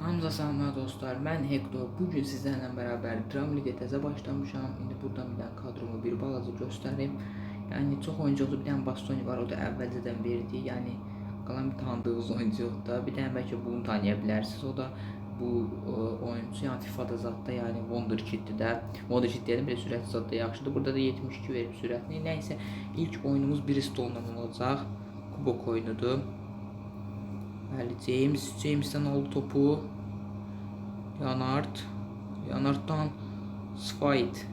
Hamza Sahma dostlar, mən Hector. Bugün sizlərlə bərabər Dram Ligə təzə başlamışam. İndi buradan bir dənə kadromu bir balaca göstərim. Yəni çox oyuncu bir dənə Bastoni var, o da əvvəlcədən verdi. Yəni qalan bir tanıdığınız oyuncu yox da. Bir dənə bəlkə bunu tanıya bilərsiniz. O da bu ə, oyuncu yəni FIFA-da zətdə yəni Wonderkid-dir də. Wonderkid deyəlim, bir sürət zətdə yaxşıdır. Burada da 72 verib sürətini. Nəysə ilk oyunumuz Bristol-la olacaq. Kubok oyunudur. Bəli, James, James'dən aldı topu. Leonard. Leonard'dan Spite.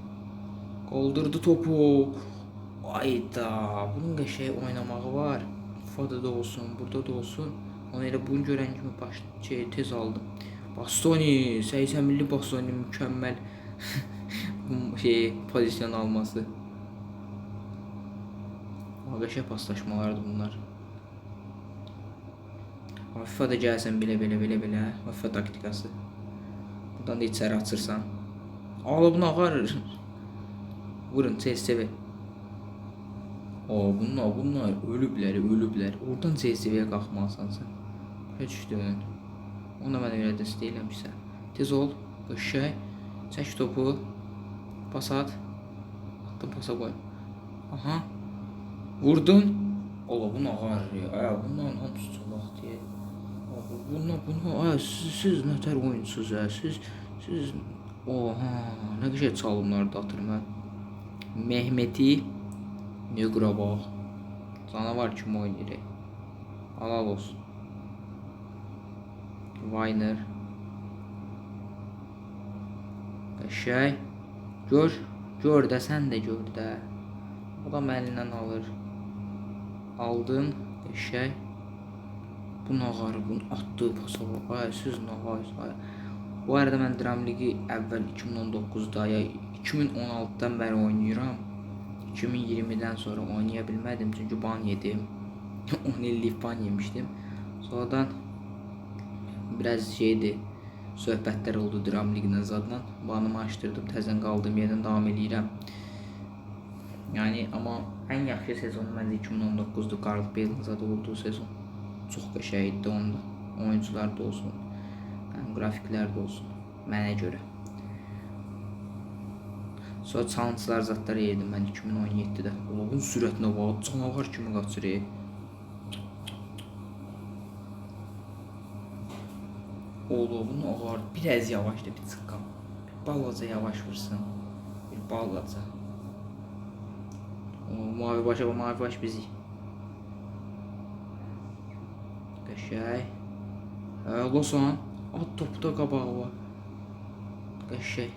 Qoldurdu topu. Ayda, bunun qəşəng oynamağı var. FIFA'da da olsun, burada da olsun. Onu elə bunu görən baş şey, tez aldım. Bastoni, 80 milli Bastoni mükəmməl şey pozisyon alması. Qəşəng paslaşmalardı bunlar. Amma FIFA-da gəlsən belə belə belə belə FIFA taktikası. Buradan da içəri açırsan. Ala bunu ağarır. Vurun CSV. O bunlar bunlar ölüblər, ölüblər. Oradan CSV-yə qalxmalısan sən. Heç düşdün. Ona mən elə dəst eləmişsən. Tez ol, qəşəng. Çək topu. Pas at. Atdın pasa qoy. Aha. Vurdun. Ola bunu ağarır ya. Bundan hamısı çalaq deyə. Buna buna ay siz, siz nətər oyunçusuz ya siz siz oha nə qəşəng çalımlar da atır mən. Mehmeti Negrabağ canavar kimi oynayır. Halal olsun. Vayner Qəşəng Gör, gör də sən də gör də. Adam əlindən alır. Aldın, qəşəng bu nağarı, bunun attığı pasa bak. Ay siz nağayız. Ay. Bu arada mən Dram Ligi əvvəl 2019-da ya 2016-dan bəri oynayıram. 2020-dən sonra oynaya bilmədim çünki ban yedim. 10 illik ban yemişdim. Sonradan biraz şeydi. Söhbətlər oldu Dram Ligindən zadla. Banımı açdırdım, təzən qaldığım yerdən davam eləyirəm. Yəni amma ən yaxşı sezon məncə 2019-dur. Gareth Bale-in zad olduğu sezon. Çox qəşəng idi onda. Oyuncular da olsun, yəni qrafiklər də olsun mənə görə. Sonra challenge'lar zatlar yedim mən 2017-də. Oğlum sürətinə bax, canavar kimi qaçır. Oğlum ağır, biraz yavaşdı bir çıqqam. Balaca yavaş vursun. Bir balaca. O mavi başa, mavi baş bizi. Qəşəng. Hə, Losan. At topu da qabağı var. Qəşəng.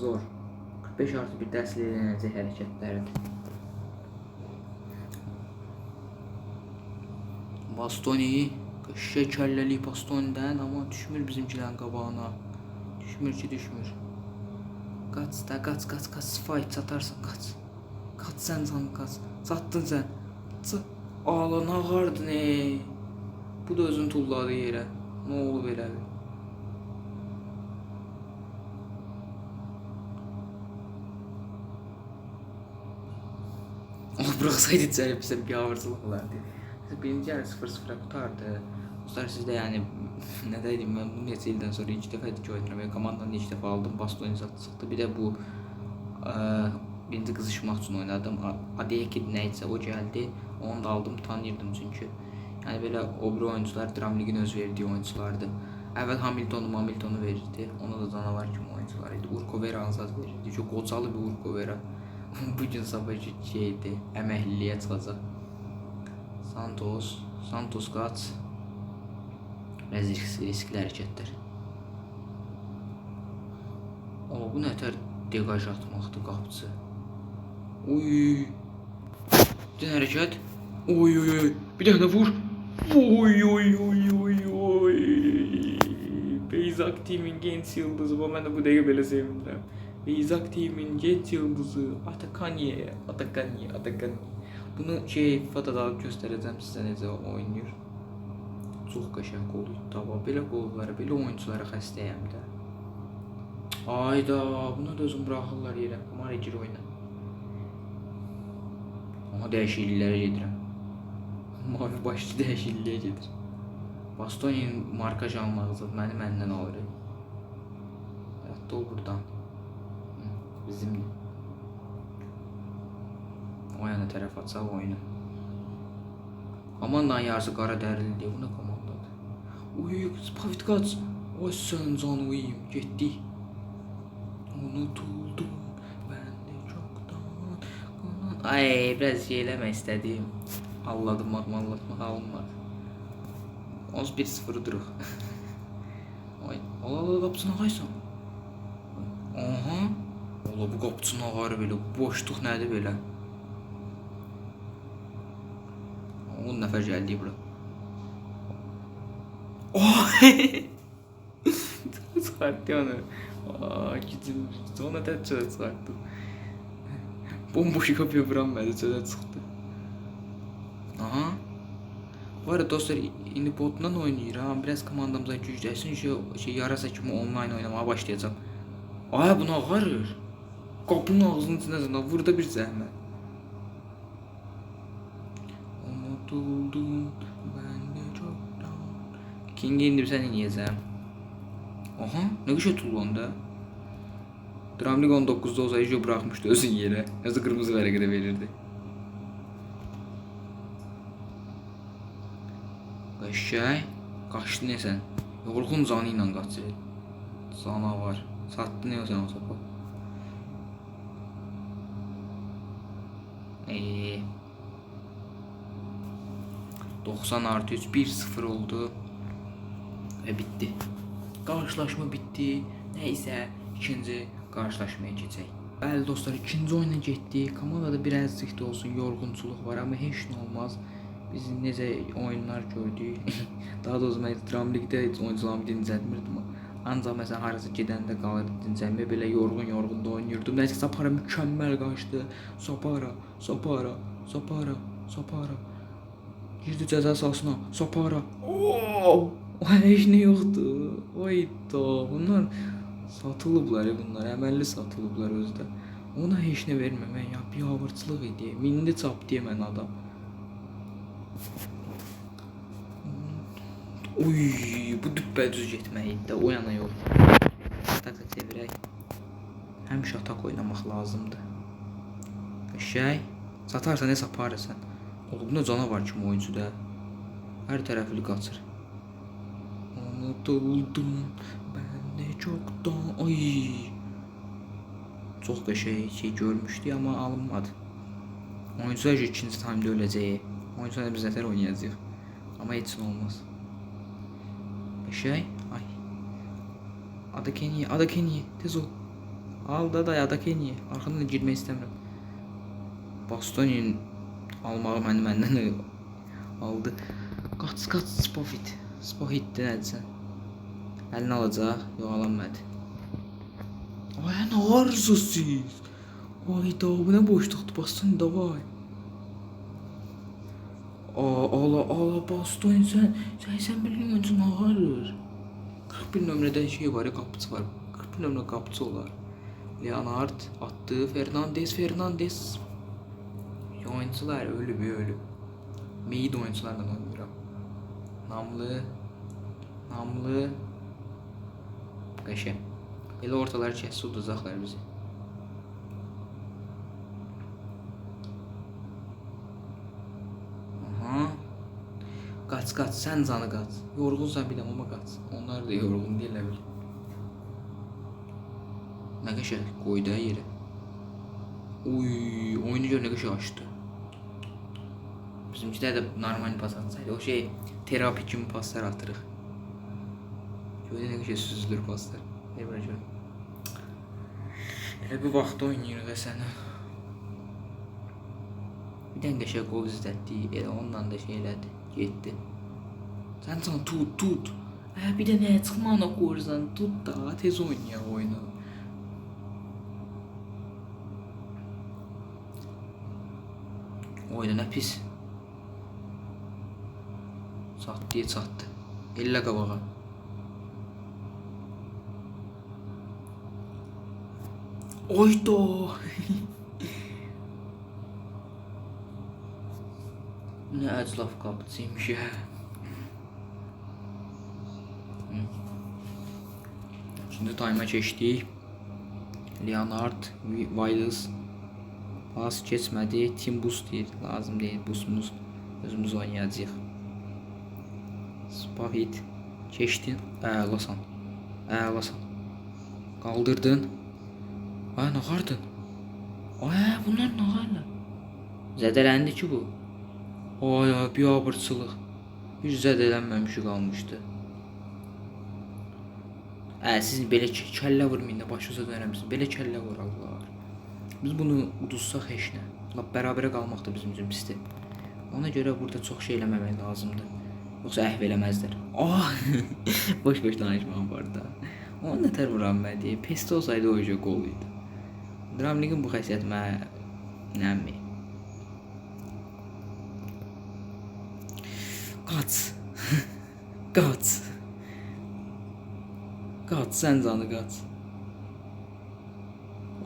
Zor. 45 artı bir dərslə elənəcək hərəkətlərdir. Bastoni. Qəşəng kəlləli Bastonidən amma düşmür bizimkilərin qabağına. Düşmür ki, düşmür. Qaç da, qaç, qaç, qaç. Fight satarsan qaç. Qaç sən can qaç. Çatdın sən. Ç. Ala nağardın ey. Bu da özünü tulladı yerə. Nə olub elə bir? Ama bıraksaydı içeri bize bir ağırsızlık olardı. Birinci yarı 0-0'a kurtardı. Dostlar siz de yani ne dedim ben bu neçə ildən sonra ilk dəfə ki oynayıram. Yani komandanı ilk dəfə aldım. Bastoni zat çıxdı. Bir də bu ə, birinci qızışmaq üçün oynadım. Adeyekid nəysə o gəldi. Onu da aldım. Tanıyırdım çünki. Yəni belə o biri oyuncular Dram Ligin öz verdiyi oyunculardı. Əvvəl Hamiltonu, Hamiltonu verirdi. Ona da canavar kimi oyuncular idi. Urko Vera azad verirdi. Çox qocalı bir Urko Vera. Bu gün sabah şeydi, əməkliliyə çıxacaq. Santos, Santos qaç. Biraz riskli, riskli hərəkətlər. Amma bu nətər deqaj atmaqdır qapıcı. Uy. Bir hərəkət. Oy oy oy. Bir dənə vur. Oy oy oy oy oy. Beyzak Team'in genç yıldızı. Də bu dəqiqə belə sevindirəm. Beyzak Team'in genç yıldızı. Atakanye. Atakanye. Atakanye. Bunu şey FIFA'da da göstərəcəm sizə necə oynayır. Çox qəşəng qol tava. Belə qollara, belə oyunçulara xəstəyəm də. Ayda, bunu da özüm buraxırlar yerə. Kumar gir oyna. Amma dəyişikliklərə gedirəm. Mavi başlı dəyişikliyə gedir. Bastonin markaj almaqdır. Məni məndən alır. Hətta o buradan. Bizimdir. O yana tərəf açaq oyunu. Komandanın yarısı qara dərili deyə bu nə komandadır? Uy, Spavit qaç. Oy sən canıyım, getdik. Unutuldum ben de çoktan. Ay biraz şey eləmək istədim. Allatmaq, mallatmaq alınmadı. 11-0 duruq. Ay, ala ala qapısına qaysan. Aha. Ola bu qapısına ağarı belə, boşluq nədir belə? 10 nəfər gəldi bura. Oy! Çıxartdı onu. Aa, gücüm. Sonra da çıxartdı. Bomboş kapıya vuranmadı, çölə çıxdı. Aha. Var ya dostlar, indi botdan oynayıram. Biraz komandamıza gücləsin, şey, şey yarasa kimi online oynamaya başlayacağım. Ay, bunu ağarır. Qapının ağzının içində zəndə burada bir zəhmət. Unutuldum ben de çoktan. King'i indirsene yiyeceğim. Aha ne güzel tullandı. Dramlik 19'da olsa Ejo bırakmıştı özün yere. Yazı kırmızı vergide verirdi. Qəşəy. Qaçdı ne sen? Yorğun canı ilə qaçır. Canavar. Satdı ne o sen o sopa? Eee. 90 artı 3 1-0 oldu. Ve bitti. Qarşılaşma bitti. Neyse ikinci qarşılaşmaya keçək. Bəli dostlar, ikinci oyuna getdik. Komandada birazcık da olsun yorğunçuluq var, amma heç nə olmaz. Biz necə oyunlar gördük. Daha doğrusu mən Dram Ligdə heç oyuncularımı dincəltmirdim. Ancaq məsələn harasa gedəndə qalırdı dincəlməyə belə yorğun-yorğun da oynayırdım. Nəsə Sapara mükəmməl qaçdı. Sapara, Sapara, Sapara, Sapara. Girdi cəza sahasına. Sapara. Oo! Heç nə yoxdur. Oyda. Bunlar satılıblar bunlar. Əməlli satılıblar özdə. Ona heç nə verməmək ya biabırçılıq idi. Mindi çap deyə mən adam. Uy, bu düppədüz getmək idi də o yana yox. Ataka çevirək. Həmişə atak oynamaq lazımdır. Qəşəng. Satarsan nə saparsan. Oğlum ne canavar kimi oyuncu da. Her tərəfli qaçır. Unutuldum ben de çoktan. Ay. Çox qəşəng şey görmüşdük amma alınmadı. Oyuncular ikinci time'da öləcək. Oyuncular biz nətər oynayacağıq. Amma heç nə olmaz. Qəşəng. Ay. Ada Kenny, Ada Kenny, tez ol. Al da da Ada Kenny. Arxadan da girmək istəmirəm. Bastonin almağı məni məndən aldı. Qaç, qaç, Spofit. Spofitdir nədirsən? Əlini alacaq, yox alanmadı. Ay, nə arzusuz? Ay da, bu nə boşluqdur, Baston, davay. Aa, ala, Baston, sən, sən, sən bildiyin öncə nə ağarır? 41 nömrədə şey var ya, qapıçı var. 41 nömrə qapıçı olar. Leonard attı, Fernandes, Fernandes. Oyuncular ölü bir ölü. Meyid oyuncularla oynuyorum. Namlı. Namlı. Qəşəng. Elə ortalar kəssi udacaqlar bizi. Aha. Qaç, sən canı qaç. Yorğunsan biləm, amma qaç. Onlar da yorğun deyirlər bil. Nə qəşəng qoydu ha yerə. Uy, oyunu gör nə qəşəng açdı. Bizimkiler de normal pas atsaydı. O şey terapi kimi paslar atırıq. Gördün ne güzel süzülür paslar. Ne böyle gör. Elə bir vaxt oynayırıq sənə. Bir dənə qəşəng qol izlətdi. Elə onunla da şey elədi. Getdi. Can tut tut. Hə bir də nəyə çıxmağına qoyursan tut da tez oyunu. Oyunu nə pis. Çatdıya çatdı. Ellə qabağa. Oydo. nə əclaf qapıcıymış ya. İkinci tayma keçdik. Leonard Wiles pas keçmədi. Team boost deyir. Lazım deyil boostumuz. Özümüz oynayacağıq. Spahit keçdin. Əlasan. Əlasan. Qaldırdın. Ay nə qardın? Ay bunlar nə qarla? Zədələndi ki bu. Ay ay bir abırçılıq. Hiç zədələnməmişi qalmışdı. Ə, siz belə kəllə vurmayın da başınıza dönəmsiniz. Belə kəllə vurarlar. Biz bunu uduzsaq heç nə. Lap bərabərə qalmaq da bizim üçün pisdir. Ona görə burada çox şey eləməmək lazımdır. Yoxsa əhv eləməzlər. Ah! Boş-boş danışmağım var da. Onu nətər vuram mən deyə. Pesti olsaydı o işə gol idi. Dramligin bu xəsiyyət mənə nəmi? Qaç. qaç. Qaç sən canı qaç.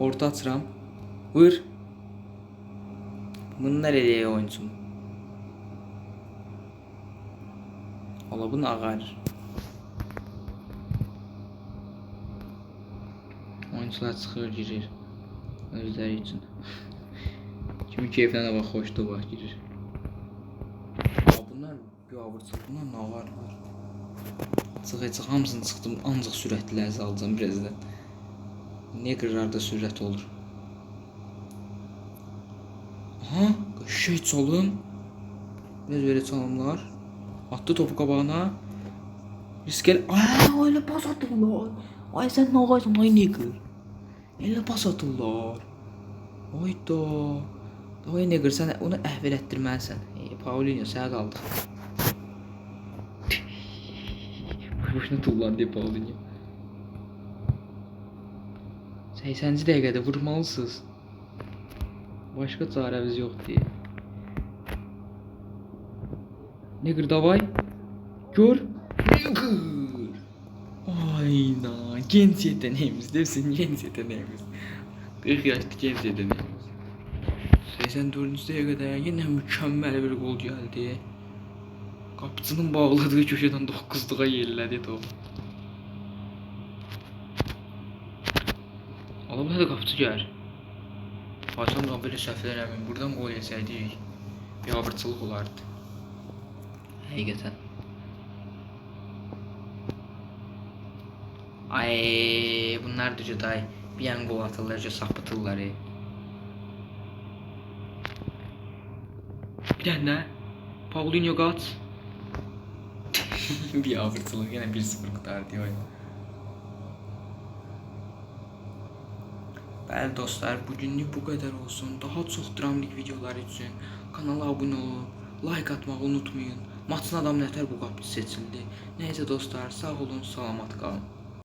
Orta açıram. Vur. Bunlar eləyə oyunçum. Ola bunu ağarır. Oyuncular çıxır, girir. Özləri üçün. Kimi keyfinə bax, xoşda bax, girir. Bunlar bir avırçıq, bunlar nə ağarlar? Çıx, çıx, hamısını çıxdım, ancaq sürətli ləzzə alacağım birazdan. Negrlarda sürət olur. Aha, şey çalım. Biraz böyle çalımlar. Attı topu qabağına. Riskeli. Ay, öyle pas atırlar. Ay sen ne ağaysın ay nigger. Elə pas atırlar. Ayda. Ay nigger sən onu əhvel etdirməlisən. Paulinho sənə qaldı. Boşuna tullandı Paulinho. 80-ci dəqiqədə vurmalısınız. Başqa çarəmiz yoxdur. Nigger davay. Gör. Nigger. Ayna. Genç yeteneğimiz. Hepsinin genç yeteneğimiz. 40 yaşlı genç yeteneğimiz. 84-cü dəqiqədə yenə mükəmməl bir gol gəldi. Qapıçının bağladığı köşədən 9-luğa yellədi top. Oğlum hadi qapıçı gəl. Hasan da belə səhv eləməyim. Buradan gol yesəydik bir abırçılıq olardı. Həqiqətən. Ay bunlar dücü day. Bir an gol atırlar, ki sapıtırlar. Bir dənə Paulinho qaç. bir abırçılıq yenə 1-0 qutardı oyun. Bəli dostlar, bugünlük bu qədər olsun. Daha çox dramlik videolar üçün kanala abunə olun, like atmağı unutmayın. Maçın adam nətər bu qapıcı seçildi. Nəysə dostlar, sağ olun, salamat qalın.